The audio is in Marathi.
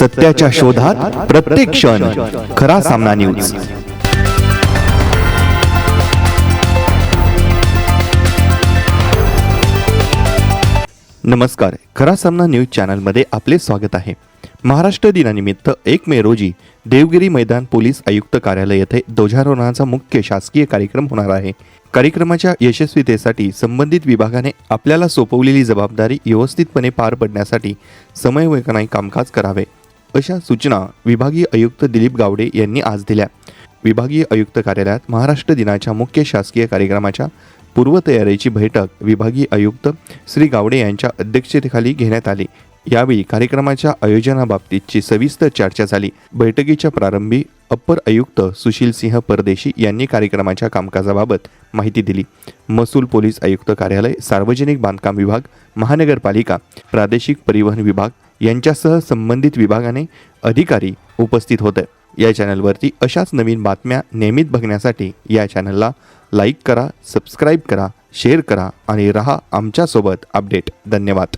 सत्याच्या शोधात प्रत्येक क्षण खरा सामना न्यूज नमस्कार. खरा सामना न्यूज चॅनलमध्ये आपले स्वागत आहे. महाराष्ट्र दिनानिमित्त एक मे रोजी देवगिरी मैदान पोलीस आयुक्त कार्यालय येथे ध्वजारोहणाचा मुख्य शासकीय कार्यक्रम होणार आहे. कार्यक्रमाच्या यशस्वीतेसाठी संबंधित विभागाने आपल्याला सोपवलेली जबाबदारी व्यवस्थितपणे पार पडण्यासाठी समन्वयकाने कामकाज करावे. अशा सूचना विभागीय आयुक्त दिलीप गावडे यांनी आज दिल्या. विभागीय आयुक्त कार्यालयात महाराष्ट्र दिनाच्या मुख्य शासकीय कार्यक्रमाच्या पूर्वतयारीची बैठक विभागीय आयुक्त श्री गावडे यांच्या अध्यक्षतेखाली घेण्यात आली. यावेळी कार्यक्रमाच्या आयोजनाबाबतीतची सविस्तर चर्चा झाली. बैठकीच्या प्रारंभी अप्पर आयुक्त सुशील सिंह परदेशी यांनी कार्यक्रमाच्या कामकाजाबाबत माहिती दिली. महसूल पोलीस आयुक्त कार्यालय सार्वजनिक बांधकाम विभाग महानगरपालिका प्रादेशिक परिवहन विभाग यांच्यासह संबंधित विभागाने अधिकारी उपस्थित होते. या चॅनलवरती अशाच नवीन बातम्या नियमित बघण्यासाठी या चॅनलला लाईक करा सबस्क्राईब करा शेअर करा आणि रहा आमच्यासोबत अपडेट. धन्यवाद.